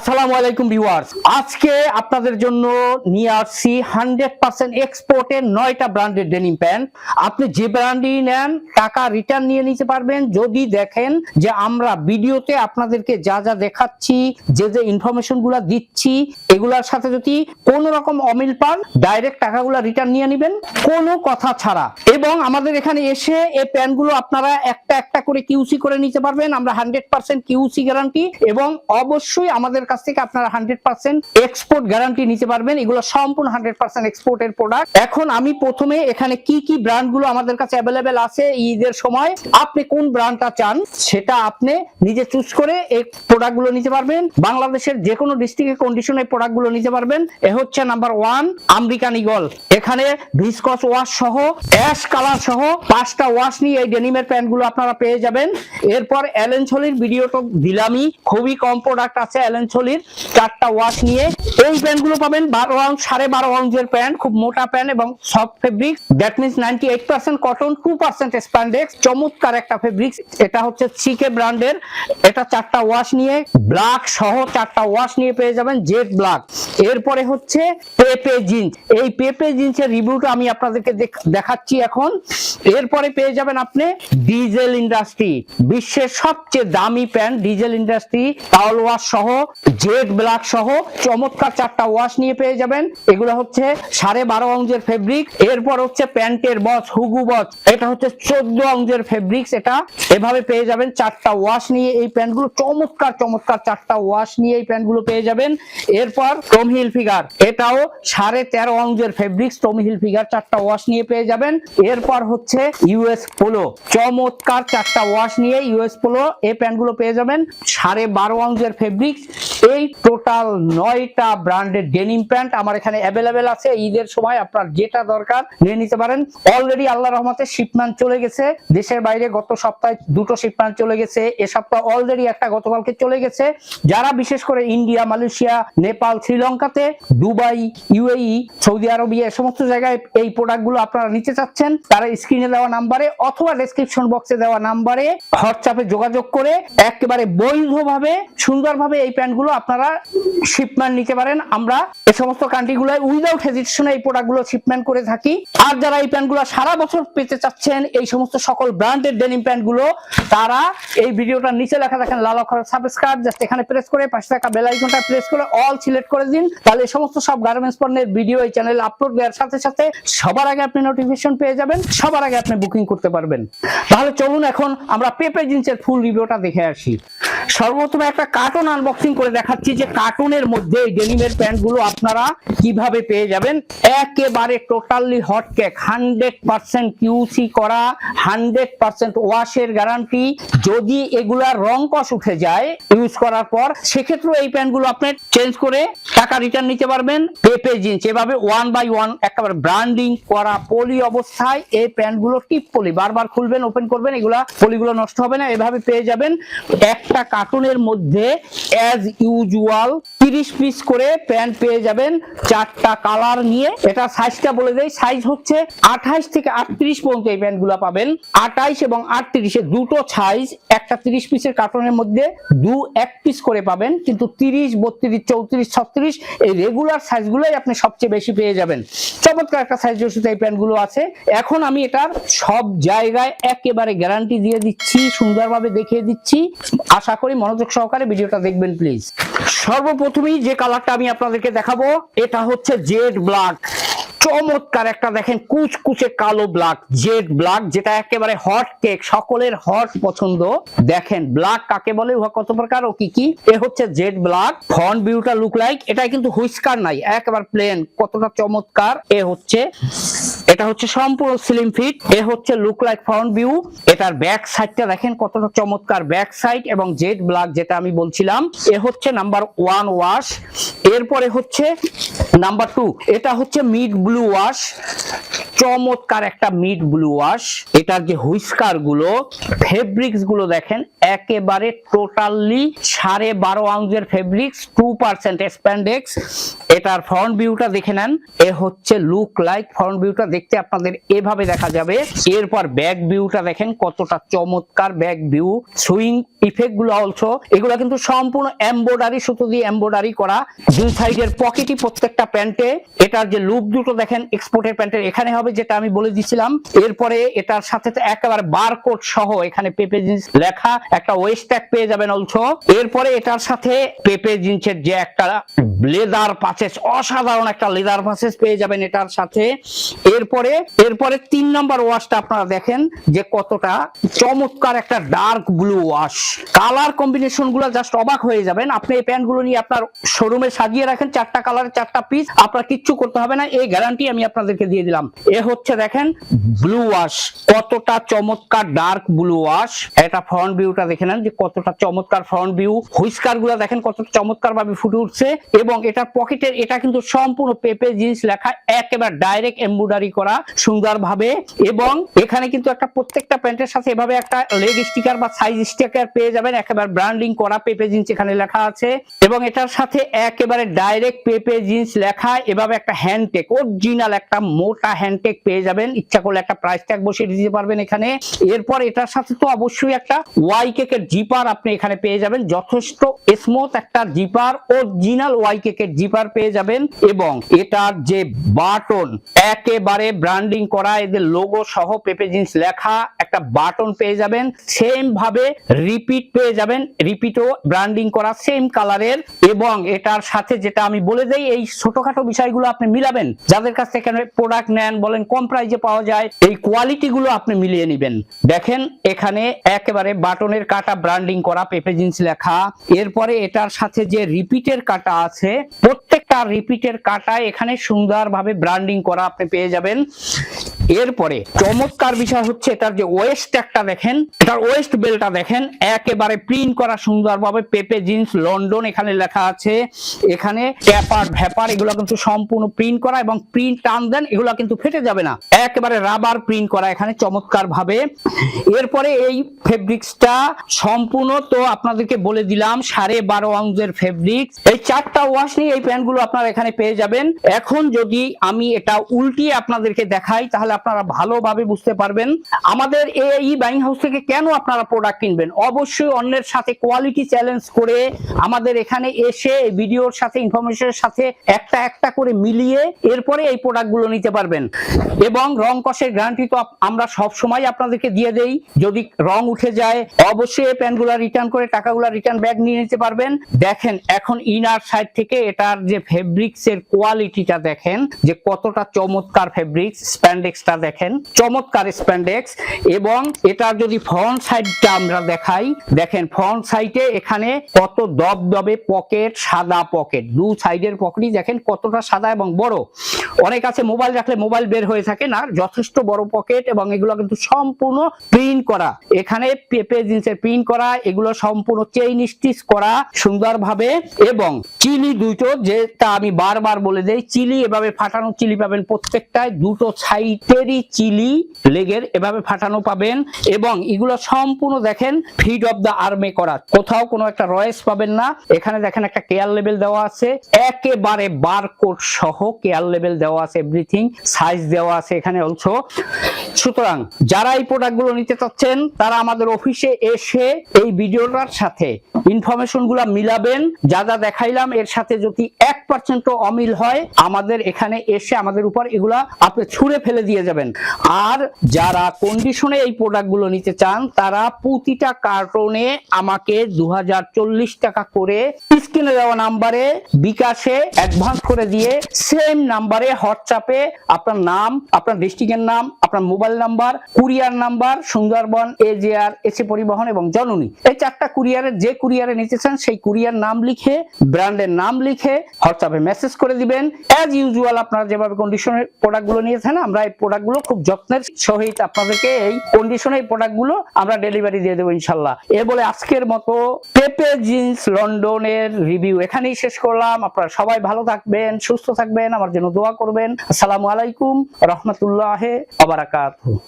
আসসালামু আলাইকুম ভিউয়ার্স। আজকে আপনাদের জন্য নিয়ে আসছি হান্ড্রেড পার্সেন্ট এক্সপোর্টের নয়টা ব্র্যান্ডের ডেনিম প্যান্ট। আপনি যে ব্র্যান্ডই নেন, টাকা রিটার্ন নিয়ে নিতে পারবেন। যদি দেখেন যে আমরা ভিডিওতে আপনাদেরকে যা যা দেখাচ্ছি, যে যে ইনফরমেশনগুলা দিচ্ছি, এগুলার সাথে যদি কোন রকম অমিল পান ডাইরেক্ট টাকাগুলো রিটার্ন নিয়ে নেবেন, কোনো কথা ছাড়া। এবং আমাদের এখানে এসে এই প্যান্টগুলো আপনারা একটা একটা করে কিউসি করে নিতে পারবেন। আমরা হান্ড্রেড পার্সেন্ট কিউসি গ্যারান্টি এবং অবশ্যই আমাদের কাছ থেকে আপনারা হান্ড্রেড পার্সেন্ট এক্সপোর্ট গ্যারান্টি নিতে পারবেন। এগুলো সম্পূর্ণ হান্ড্রেড পার্সেন্ট প্রোডাক্ট এখন আমি প্রথমে এখানে কি কি ব্র্যান্ডগুলো আমাদের কাছে অ্যাভেলেবেল আছে ঈদের সময়, আপনি কোন ব্র্যান্ডটা চান সেটা আপনি নিজে চুজ করে এই প্রোডাক্টগুলো নিতে পারবেন। বাংলাদেশের যে কোনো ডিস্ট্রিক্টের কন্ডিশনে নিতে পারবেন। এ হচ্ছে নাম্বার ওয়ান আমেরিকান ইগল এখানে ভিসকস ওয়াশ সহ অ্যাশ কালার সহ পাঁচটা ওয়াশ নিয়ে এই ডেনিমের প্যান্টগুলো আপনারা পেয়ে যাবেন। এরপর অ্যালেন ছলির ভিডিও তো দিলামই। খুবই কম প্রোডাক্ট আছে অ্যালেন ছলির চারটা ওয়াশ নিয়ে। এই প্যান্টগুলো পাবেন বারো আউন্স সাড়ে বারো আউন্সের প্যান্ট খুব মোটা প্যান্ট এবং soft fabric that means ninety eight percent cotton two percent spandex চমৎকার একটা ফেব্রিক এটা হচ্ছে সিকে ব্র্যান্ডের এটা চারটা ওয়াশ নিয়ে ব্ল্যাক সহ চারটা ওয়াশ নিয়ে পেয়ে যাবেন জেড ব্ল্যাক এরপরে হচ্ছে পেপে জিন্স এই পেপে জিন্সের রিভিউটা আমি আপনাদেরকে দেখ- দেখাচ্ছি এখন। এরপরে পেয়ে যাবেন আপনি ডিজেল ইন্ডাস্ট্রি বিশ্বের সবচেয়ে দামি pant Diesel industry towel wash সহ জেড ব্ল্যাক সহ চমৎকার চারটা ওয়াশ নিয়ে পেয়ে যাবেন। এগুলো হচ্ছে সাড়ে বারো অঞ্জের ফেব্রিক, এরপর হচ্ছে প্যান্টের বস, হুগু বস। এটা হচ্ছে চোদ্দ অঞ্জের ফেব্রিক্স এটা। এভাবে পেয়ে যাবেন চারটা ওয়াশ নিয়ে এই প্যান্টগুলো। চমৎকার চমৎকার চারটা ওয়াশ নিয়ে এই প্যান্টগুলো পেয়ে যাবেন। এরপর টম হিল ফিগার, এটাও সাড়ে তেরো অঞ্জের ফেব্রিক্স টম হিল ফিগার চারটা ওয়াশ নিয়ে পেয়ে যাবেন। এরপর হচ্ছে ইউএস পোলো, চমৎকার চারটা ওয়াশ নিয়ে ইউএস পোলো এই প্যান্টগুলো পেয়ে যাবেন। সাড়ে বারো অঞ্জের ফেব্রিক্স এই টোটাল নয়টা ব্র্যান্ডের ডেনিম প্যান্ট আমার এখানে অ্যাভেলেবেল আছে। ঈদের সময় আপনার যেটা দরকার নিয়ে নিতে পারেন। অলরেডি আল্লাহ রহমতে শিপম্যান্ট চলে গেছে। দেশের বাইরে গত সপ্তাহে দুটো শিপম্যান্ট চলে গেছে। এ সপ্তাহ অলরেডি একটা গতকালকে চলে গেছে। যারা বিশেষ করে ইন্ডিয়া, মালয়েশিয়া, নেপাল, শ্রীলঙ্কাতে, দুবাই, ইউএই, সৌদি আরবিয়া এ সমস্ত জায়গায় এই প্রোডাক্টগুলো আপনারা নিতে চাচ্ছেন, তারা স্ক্রিনে দেওয়া নাম্বারে অথবা ডেসক্রিপশন বক্সে দেওয়া নাম্বারে হোয়াটসঅ্যাপে যোগাযোগ করে একেবারে বৈধভাবে, সুন্দরভাবে এই প্যান্টগুলো আপনারা শিপমেন্ট নিতে পারেন। আমরা এই সমস্ত কান্ট্রিগুলোয় উইদাউট হেজিটেশনে এই প্রোডাক্টগুলো শিপমেন্ট করে থাকি। আর যারা এই প্যান্টগুলো সারা বছর পেতে চাচ্ছেন, এই সমস্ত সকল ব্র্যান্ডের ডেনিম প্যান্টগুলো তারা এই ভিডিওটার নিচে লেখা দেখেন লাল অক্ষরে সাবস্ক্রাইব জাস্ট এখানে প্রেস করে, পাশে থাকা বেল আইকনটা প্রেস করে অল সিলেক্ট করে দিন। তাহলে এই সমস্ত সব গার্মেন্টস পণ্যের ভিডিও এই চ্যানেলে আপলোড দেওয়ার সাথে সাথে সবার আগে আপনি নোটিফিকেশন পেয়ে যাবেন, সবার আগে আপনি বুকিং করতে পারবেন। তাহলে চলুন এখন আমরা পেপে জিন্সের ফুল রিভিউটা দেখে আসি। সর্বপ্রথমে একটা কার্টুন আনবক্সিং করে দেখাচ্ছি যে কার্টুনের মধ্যে এই ডেনিমের প্যান্টগুলো আপনারা কীভাবে পেয়ে যাবেন। একেবারে totally hot cake hundred percent QC করা হান্ড্রেড পার্সেন্ট ওয়াশের গ্যারান্টি যদি এগুলার রং কস উঠে যায় ইউজ করার পর সেক্ষেত্রে এই প্যান্টগুলো আপনি চেঞ্জ করে টাকা রিটার্ন নিতে পারবেন। পেপে, জিন্স, এভাবে ওয়ান বাই ওয়ান একেবারে ব্র্যান্ডিং করা পলি অবস্থায় এই প্যান্টগুলো টিপ পলি বারবার খুলবেন ওপেন করবেন, এগুলা পলিগুলো নষ্ট হবে না, এভাবে পেয়ে যাবেন। একটা কার্টুনের মধ্যে অ্যাজ ইউজুয়াল তিরিশ পিস করে প্যান্ট পেয়ে যাবেন চারটা কালার নিয়ে। এটা সাইজটা বলে দেয় সাইজ হচ্ছে আঠাইশ থেকে আটত্রিশ পর্যন্ত এই প্যান্টগুলো পাবেন। আঠাইশ এবং আটত্রিশে দুটো সাইজ একটা তিরিশ পিসের কার্টনের মধ্যে দু এক পিস করে পাবেন। কিন্তু তিরিশ, বত্রিশ, চৌত্রিশ, ছত্রিশ এই রেগুলার সাইজগুলোই আপনি সবচেয়ে বেশি পেয়ে যাবেন। চমৎকার একটা সাইজ ওষুধ এই প্যান্টগুলো আছে। এখন আমি এটার সব জায়গায় একেবারে গ্যারান্টি দিয়ে দিচ্ছি, সুন্দরভাবে দেখিয়ে দিচ্ছি। আশা করি, মনোযোগ সহকারে ভিডিওটা দেখবেন প্লিজ সর্বপ্রথমেই যে কালারটা আমি আপনাদেরকে দেখাবো, এটা হচ্ছে জেড ব্ল্যাক চমৎকার একটা, দেখেন, কুচকুচে কালো ব্ল্যাক জেড ব্ল্যাক যেটা একেবারে হট কেক সকলের হট পছন্দ। দেখেন ব্ল্যাক কাকে বলে? উহা কত প্রকার ও কি কি? এ হচ্ছে জেড ব্ল্যাক ফ্রন্ট ভিউটা লুক লাইক এটা কিন্তু হুইস্কার নাই, একেবারে প্লেন কতটা চমৎকার। এ হচ্ছে এটা হচ্ছে সম্পূর্ণ স্লিম ফিট এ হচ্ছে লুক লাইক ফ্রন্ট ভিউ এটার ব্যাক সাইডটা দেখেন কতটা চমৎকার ব্যাক সাইড এবং জেড ব্ল্যাক যেটা আমি বলছিলাম, এ হচ্ছে নাম্বার ওয়ান ওয়াশ এরপরে হচ্ছে নাম্বার টু এটা হচ্ছে মিড ব্লু ওয়াশ চমৎকার একটা মিড ব্লু ওয়াশ এটার যে হুইস্কারগুলো ফেব্রিক্সগুলো দেখেন, একেবারে টোটালি সাড়ে বারো আউন্সের ফেব্রিক্স টু পার্সেন্ট স্প্যান্ডেক্স এটার ফ্রন্ট ভিউটা দেখে নেন, এ হচ্ছে লুক লাইক ফ্রন্ট ভিউটা দেখতে আপনাদের এভাবে দেখা যাবে। এরপর ব্যাক ভিউটা দেখেন, কতটা চমৎকার ব্যাক ভিউ সুইং ইফেক্টগুলো অলসো এগুলো কিন্তু সম্পূর্ণ এমব্রয়ডারি সুতো দিয়ে এমব্রয়ডারি করা। দুই সাইডের পকেটই প্রত্যেকটা প্যান্টে, এটার যে লুপ দুটো দেখেন এক্সপোর্টের প্যান্টের এখানে হবে, যেটা আমি বলে দিছিলাম। এরপরে এটার সাথে একেবারে বারকোড সহ এখানে পেপে জিন্স লেখা, একটা ওয়েস্ট ট্যাগ পেয়ে যাবেন অলসো এরপরে এটার সাথে পেপে জিন্সের যে একটা লেদার পাচেস অসাধারণ একটা লেদার পাচেস পেয়ে যাবেন এটার সাথে। এরপরে এরপরে তিন নম্বর ওয়াশটা আপনারা দেখেন, যে কতটা চমৎকার একটা ডার্ক ব্লু ওয়াশ কালার কম্বিনেশনগুলো জাস্ট অবাক হয়ে যাবেন। আপনি এই প্যান্টগুলো নিয়ে আপনার শোরুমে সাজিয়ে রাখেন, চারটা কালারের চারটা পিস আপনার কিচ্ছু করতে হবে না, এই গ্যারান্টি আমি আপনাদেরকে দিয়ে দিলাম। এ হচ্ছে দেখেন ব্লু ওয়াশ কতটা চমৎকার ডার্ক ব্লু ওয়াশ এটা ফ্রন্ট ভিউটা দেখে নেন যে কতটা চমৎকার ফ্রন্ট ভিউ হুইস্কারগুলো দেখেন কতটা চমৎকার ভাবে ফুটে উঠছে এবং এটার পকেটের এটা কিন্তু সম্পূর্ণ পেপে জিন্স লেখা, একেবারে ডাইরেক্ট এমব্রয়ডারি করা সুন্দর ভাবে এবং এখানে কিন্তু একটা প্রত্যেকটা প্যান্টের সাথে এভাবে একটা লেগ স্টিকার বা সাইজ স্টিকার পেয়ে যাবেন, একেবারে ব্র্যান্ডিং করা পেপে জিন্স এখানে লেখা আছে এবং এটার সাথে একেবারে ডাইরেক্ট পেপে জিন্স লেখা, এভাবে একটা হ্যান্ডটেক অরিজিনাল একটা মোটা হ্যান্ডটেক পেয়ে যাবেন। ইচ্ছা করলে একটা প্রাইস ট্যাগ বসিয়ে দিতে পারবেন এখানে। এরপর এটার সাথে তো অবশ্যই একটা ওয়াই কেকের জিপার আপনি এখানে পেয়ে যাবেন। যথেষ্ট স্মুথ একটা জিপার অরিজিনাল ওয়াই কেকের জিপার পেয়ে যাবেন এবং এটার যে বাটন একেবারে ব্র্যান্ডিং করা, এদের লোগো সহ পেপে জিন্স লেখা একটা বাটন পেয়ে যাবেন। সেম ভাবে রিপিট পেয়ে যাবেন। রিপিটও ব্র্যান্ডিং করা সেম কালারের এবং এটার সাথে যেটা আমি বলে দেই, এই ছোটখাটো বিষয়গুলো আপনি মিলাবেন। যাদের কাছ থেকে প্রোডাক্ট নেন, বলেন কম প্রাইজে পাওয়া যায়, এই কোয়ালিটি গুলো আপনি মিলিয়ে নেবেন। দেখেন, এখানে একেবারে বাটনের কাটা ব্র্যান্ডিং করা, পেপে জিন্স লেখা। এরপরে এটার সাথে যে রিপিটের কাটা আছে প্রত্যেকটা রিপিটের কাটায়। এখানে সুন্দরভাবে ব্র্যান্ডিং করা আপনি পেয়ে যাবেন। এরপরে চমৎকার বিষয় হচ্ছে এটার যে ওয়েস্ট একটা দেখেন এটার ওয়েস্ট বেলটা দেখেন, একেবারে প্রিন্ট করা সুন্দরভাবে পেপে জিন্স লন্ডন এখানে লেখা আছে। এখানে ট্যাপার ভ্যাপার এগুলো কিন্তু সম্পূর্ণ প্রিন্ট করা এবং প্রিন্ট টান দেন, এগুলো কিন্তু ফেটে যাবে না। একেবারে রাবার প্রিন্ট করা এখানে চমৎকার ভাবে এরপরে এই ফেব্রিক্সটা সম্পূর্ণ তো আপনাদেরকে বলে দিলাম, সাড়ে বারো অংশের ফেব্রিক্স এই চারটা ওয়াশ নিয়ে এই প্যান্টগুলো আপনারা এখানে পেয়ে যাবেন। এখন যদি আমি এটা উল্টিয়ে আপনাদেরকে দেখাই, তাহলে আপনারা ভালোভাবে বুঝতে পারবেন আমাদের এই বাইং হাউস থেকে কেন আপনারা প্রোডাক্ট কিনবেন। অবশ্যই অন্যের সাথে কোয়ালিটি চ্যালেঞ্জ করে আমাদের এখানে এসে ভিডিওর সাথে ইনফরমেশনের সাথে একটা একটা করে মিলিয়ে এরপরে এই প্রোডাক্টগুলো নিতে পারবেন। এবং রং কষের গ্যারান্টি তো আমরা সব সময় আপনাদেরকে দিয়ে দেই। যদি রং উঠে যায়, অবশ্যই এই প্যান্টগুলো রিটার্ন করে টাকাগুলো রিটার্ন ব্যাগ নিয়ে নিতে পারবেন। দেখেন, এখন ইনার সাইড থেকে এটার যে ফেব্রিক্স এর কোয়ালিটিটা দেখেন, যে কতটা চমৎকার ফেব্রিক্স, স্প্যান্ডেক্সটা দেখেন, চমৎকার স্প্যান্ডেক্স এবং এটার যদি ফ্রন্ট সাইডটা আমরা দেখাই, দেখেন ফ্রন্ট সাইডে এখানে কত দবদবে পকেট সাদা পকেট দু সাইডের পকেটই দেখেন কতটা সাদা এবং বড়। অনেক আছে মোবাইল রাখলে মোবাইল বের হয়ে থাকে না যথেষ্ট বড় পকেট এবং এগুলো কিন্তু সম্পূর্ণ প্রিন্ট করা। এখানে পেপে জিন্সের প্রিন্ট করা, এগুলো সম্পূর্ণ চেইন স্টিচ করা সুন্দরভাবে এবং চিনি দুটো যেটা আমি বারবার বলে দেই, চিলি এভাবে ফাটানো চিলি পাবেন প্রত্যেকটায়, দুটো সাইডেরই চিলি লেগের এভাবে ফাটানো পাবেন এবং এগুলো সম্পূর্ণ দেখেন ফিড অফ দা আর্মে করা। কোথাও কোনো একটা রয়েস পাবেন না। এখানে দেখেন একটা কেয়ার লেভেল দেওয়া আছে। একেবারে বারকোড সহ কেয়ার লেভেল দেওয়া আছে এভরিথিং সাইজ দেওয়া আছে এখানে অলসো সুতরাং যারা এই প্রোডাক্টগুলো নিতে চাচ্ছেন, তারা আমাদের অফিসে এসে এই ভিডিওটার সাথে ইনফরমেশনগুলা মিলাবেন। যা যা দেখাইলাম, এর সাথে যদি এক পার্সেন্ট অমিল হয়, আমাদের এখানে এসে আমাদের উপর এগুলা আপনি ছুঁড়ে ফেলে দিয়ে যাবেন। আর যারা কন্ডিশনে এই প্রোডাক্টগুলো নিতে চান, তারা প্রতিটা কার্টনে আমাকে দু হাজার চল্লিশ টাকা করে স্ক্রিনে দেওয়া নাম্বারে বিকাশে অ্যাডভান্স করে দিয়ে সেম নাম্বারে হোয়াটসঅ্যাপে আপনার নাম, আপনার ডিস্ট্রিক্টের নাম, আপনার mobile mobile number, courier number, Sundarban AGR AC পরিবহন এবং জননী। এই চারটা কুরিয়ারের যে কুরিয়ারে নিতে চান, সেই কুরিয়ার নাম লিখে, ব্র্যান্ডের নাম লিখে হোয়াটসঅ্যাপে মেসেজ করে দিবেন। অ্যাজ ইউজুয়াল আপনারা যেভাবে কন্ডিশনের প্রোডাক্টগুলো নিয়েছেন, আমরা এই প্রোডাক্টগুলো খুব যত্নের সহিত আপনাদেরকে এই কন্ডিশনে এই প্রোডাক্টগুলো আমরা ডেলিভারি দিয়ে দেবো ইনশাল্লাহ। এ বলে আজকের মতো পেপে, জিন্স, লন্ডনের রিভিউ এখানেই শেষ করলাম। আপনারা সবাই ভালো থাকবেন, সুস্থ থাকবেন, আমার জন্য দোয়া করবেন। আসসালামু আলাইকুম, রহমতুল্লাহ ครับ